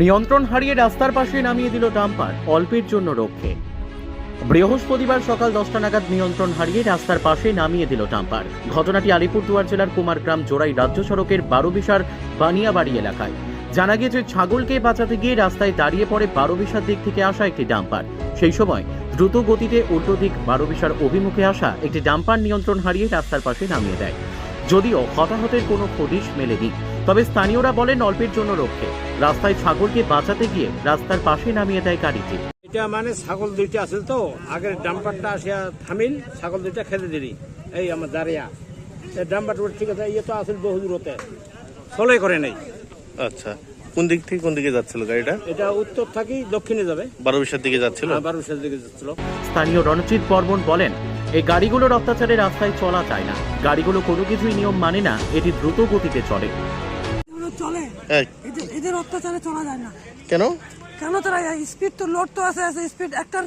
নিয়ন্ত্রণ হারিয়ে রাস্তার পাশে নামিয়ে দিল ডাম্পার, অল্পের জন্য রক্ষে। বৃহস্পতিবার সকাল দশটা নাগাদ নিয়ন্ত্রণ হারিয়ে রাস্তার পাশে নামিয়ে দিল ডাম্পার। ঘটনাটি আলিপুরদুয়ার জেলার কুমারগ্রাম জোড়াই রাজ্য সড়কের বারোবিশার বানিয়াবাড়ি এলাকায়। জানা গিয়েছে, ছাগলকে বাঁচাতে গিয়ে রাস্তায় দাঁড়িয়ে পড়ে বারোবিশার দিক থেকে আসা একটি ডাম্পার। সেই সময় দ্রুত গতিতে উল্টো দিক বারোবিশার অভিমুখে আসা একটি ডাম্পার নিয়ন্ত্রণ হারিয়ে রাস্তার পাশে নামিয়ে দেয়। যদিও হতাহতের কোনো হদিশ মেলেনি, তবে স্থানীয়রা বলেন অল্পের জন্য রক্ষে। রাস্তায় ছাগলকে বাঁচাতে গিয়ে রাস্তার পাশে নামিয়ে দেয় গাড়িটি। এটা মানে ছাগল দুইটা আছে তো আগের ডাম্পারটা আসিয়া থামিল ছাগল দুইটা খেতে দিলি এই আমার দাঁড়িয়া। এই ডাম্পারটা ঠিক আছে ইয়ে তো আসল বহু দূরতে ফলে করে নাই। আচ্ছা কোন দিক থেকে কোন দিকে যাচ্ছিল গাড়িটা? এটা উত্তর থাকি দক্ষিণে যাবে। বারোবিশার দিকে যাচ্ছিল? আবার উষার দিকে যাচ্ছিল। স্থানীয় রণজিৎ বর্মন বলেন এই গাড়িগুলোর অত্যাচারে রাস্তায় চলা যায় না। গাড়িগুলো কোনো কিছুই নিয়ম মানে না এটি দ্রুত গতিতে চলে। চলে। এদের অত্যাচারে চলা যায় না। কেন? কেন তারা স্পিড তো লোড তো আছে আছে স্পিড একটা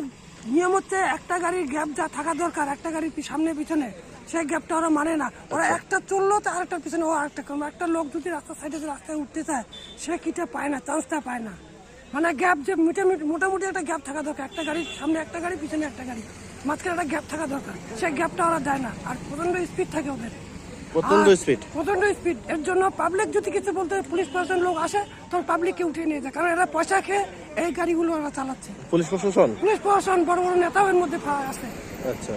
নিয়ম হচ্ছে একটা গাড়ির গ্যাপ যা থাকা দরকার একটা গাড়ির সামনে পিছনে। সেই গ্যাপটা ওরা মানে না। ওরা একটা চলল তো আরেকটার পিছনে ও আরেকটা করল একটা লোক যদি রাস্তার সাইডে রাস্তায় উঠতে চায় সে কিটা পায় না চান্সটা পায় না। মানে গ্যাপ যে মোটামুটি মোটামুটি একটা গ্যাপ থাকা দরকার। একটা গাড়ির সামনে একটা গাড়ি পিছনে একটা গাড়ি। মাঝখানে একটা গ্যাপ থাকা দরকার। সেই গ্যাপটা ওরা দেয় না। আর প্রচণ্ড স্পিড থাকে ওদের। প্রচণ্ড স্পিড প্রচণ্ড স্পিড এর জন্য পাবলিক যদি কিছু বলতে পুলিশ প্রশাসন লোক আসে তখন পাবলিককে উঠিয়ে নিয়ে যায় কারণ এরা পয়সা খেয়ে এই গাড়িগুলো ওরা চালাচ্ছে। পুলিশ প্রশাসন? পুলিশ প্রশাসন বড় বড় নেতাও এর মধ্যে আছে। আচ্ছা।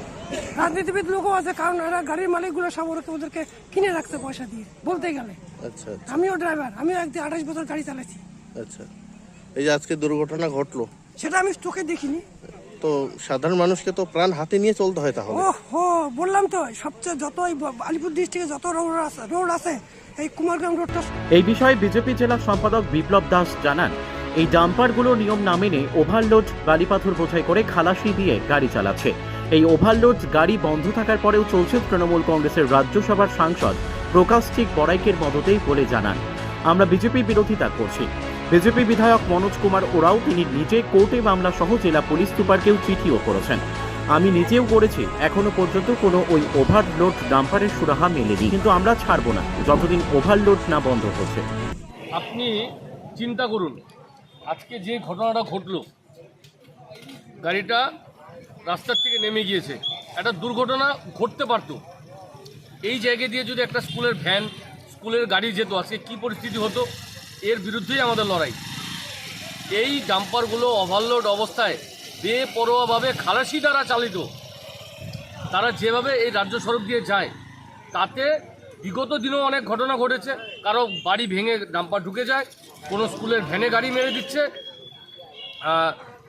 রাজনীতিবিদ লোকও আছে কারণ এরা গাড়ির মালিকগুলো সব ওদেরকে ওদেরকে কিনে রাখছে পয়সা দিয়ে বলতে গেলে। আচ্ছা আচ্ছা, আমিও ড্রাইভার আমিও একদিন আঠাশ বছর গাড়ি চালাচ্ছি আচ্ছা। এই যে আজকে দুর্ঘটনা ঘটলো। সেটা আমি চোখে দেখিনি। তো সাধারণ মানুষকে তো প্রাণ হাতে নিয়ে চলতে হয় তাহলে। ও হো বললাম তো সবচেয়ে যত আলিপুর ডিস্ট্রিক্টে যত রোড আছে রোড আছে এই কুমারগ্রাম রোডটা এই বিষয়ে বিজেপি জেলা সম্পাদক বিপ্লব দাস জানান এই ডাম্পারগুলো নিয়ম না মেনে ওভারলোড বালিপাথর বোঝাই করে খালাসি দিয়ে গাড়ি চালাচ্ছে। এই ওভারলোড গাড়ি বন্ধ থাকার পরেও চলছে তৃণমূল কংগ্রেসের রাজ্যসভার সাংসদ প্রকাশ চিক বড়াইকের মদতেই বলে জানান। আমরা বিজেপি বিরোধিতা করছি। বিজেপি বিধায়ক মনোজ কুমার ওরাও তিনি নিজে কোর্টে মামলা সহ জেলা পুলিশ সুপারকেও চিঠিও করেছেন। আমি নিজেও করেছি, এখনও পর্যন্ত কোনো ওই ওভারলোড ডাম্পারের সুরাহা মেলেনি। কিন্তু আমরা ছাড়বো না, যতদিন ওভারলোড না বন্ধ হচ্ছে। আপনি চিন্তা করুন, আজকে যে ঘটনাটা ঘটলো, গাড়িটা রাস্তার থেকে নেমে গিয়েছে। একটা দুর্ঘটনা ঘটতে পারতো। এই জায়গা দিয়ে যদি একটা স্কুলের ভ্যান, স্কুলের গাড়ি যেত, আজকে কী পরিস্থিতি হতো? এর বিরুদ্ধেই আমাদের লড়াই। এই ডাম্পারগুলো ওভারলোড অবস্থায় বেপরোয়াভাবে খালাসি দ্বারা চালিত। তারা যেভাবে এই রাজ্য সড়ক দিয়ে যায়, তাতে বিগত দিনেও অনেক ঘটনা ঘটেছে। কারও বাড়ি ভেঙে ডাম্পার ঢুকে যায়, কোনো স্কুলের ভ্যানে গাড়ি মেরে দিচ্ছে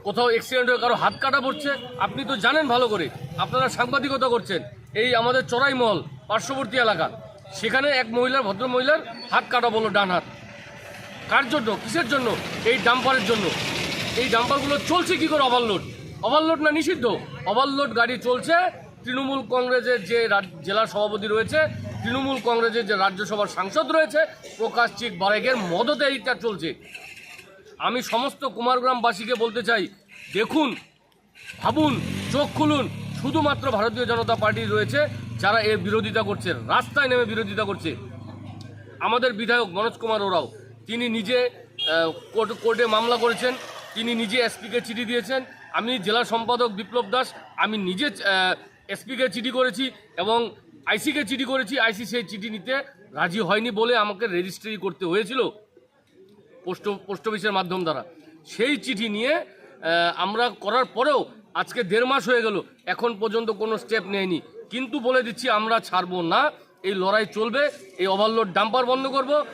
কোথাও অ্যাক্সিডেন্ট হয়ে কারও হাত কাটা পড়ছে। আপনি তো জানেন ভালো করে, আপনারা সাংবাদিকতা করছেন, এই আমাদের চড়াই মহল পার্শ্ববর্তী এলাকা। সেখানে এক মহিলার, ভদ্র মহিলার হাত কাটা বলল ডান হাত। কার জন্য? কিসের জন্য? এই ডাম্পারের জন্য। এই ডাম্পারগুলো চলছে কি করে ওভারলোড ওভারলোড না নিষিদ্ধ? ওভারলোড গাড়ি চলছে। তৃণমূল কংগ্রেসের যে জেলা সভাপতি রয়েছে, তৃণমূল কংগ্রেসের যে রাজ্যসভার সাংসদ রয়েছে, প্রকাশ চিক বারেকের মদতে এইটা চলছে। আমি সমস্ত কুমারগ্রামবাসীকে বলতে চাই, দেখুন, ভাবুন, চোখ খুলুন। শুধুমাত্র ভারতীয় জনতা পার্টি রয়েছে, যারা এর বিরোধিতা করছে, রাস্তায় নেমে বিরোধিতা করছে। আমাদের বিধায়ক মনোজ কুমার ওরাও। তিনি নিজে কোর্ট- কোর্টে মামলা করেছেন, তিনি নিজে এসপিকে চিঠি দিয়েছেন। আমি জেলা সম্পাদক বিপ্লব দাস, আমি নিজে এসপিকে চিঠি করেছি এবং আইসিকে চিঠি করেছি। আইসি সেই চিঠি নিতে রাজি হয়নি বলে আমাকে রেজিস্ট্রি করতে হয়েছিল পোস্ট পোস্ট অফিসের মাধ্যম দ্বারা। সেই চিঠি নিয়ে আমরা করার পরেও আজকে দেড় মাস হয়ে গেল, এখন পর্যন্ত কোনো স্টেপ নেয়নি। কিন্তু বলে দিচ্ছি, আমরা ছাড়বো না, এই লড়াই চলবে, এই ওভারলোড ডাম্পার বন্ধ করব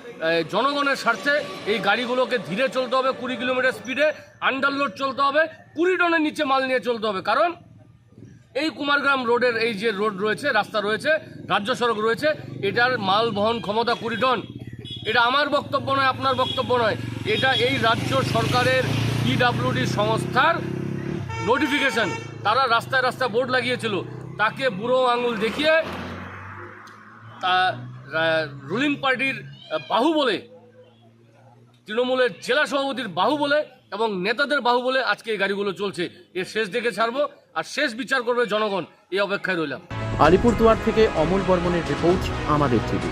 জনগণের স্বার্থে এই গাড়িগুলোকে ধীরে চলতে হবে, কুড়ি কিলোমিটার স্পিডে আন্ডারলোড চলতে হবে, কুড়ি টনের নিচে মাল নিয়ে চলতে হবে। কারণ এই কুমারগ্রাম রোডের এই যে রোড রয়েছে, রাস্তা রয়েছে, রাজ্য সড়ক রয়েছে, এটার মাল বহন ক্ষমতা কুড়ি টন। এটা আমার বক্তব্য নয়, আপনার বক্তব্য নয়। এটা এই রাজ্য সরকারের পিডাব্লিউডি সংস্থার নোটিফিকেশন তারা রাস্তায় রাস্তায় বোর্ড লাগিয়েছিল। তাকে বুড়ো আঙুল দেখিয়ে তা রুলিং পার্টির বাহু বলে তৃণমূলের জেলা সভাপতির বাহু বলে এবং নেতাদের বাহু বলে আজকে এই গাড়িগুলো চলছে। এর শেষ দেখে ছাড়বো আর শেষ বিচার করবে জনগণ। এই অপেক্ষায় রইলাম। আলিপুরদুয়ার থেকে অমল বর্মনের রিপোর্ট, আমাদের টিভি।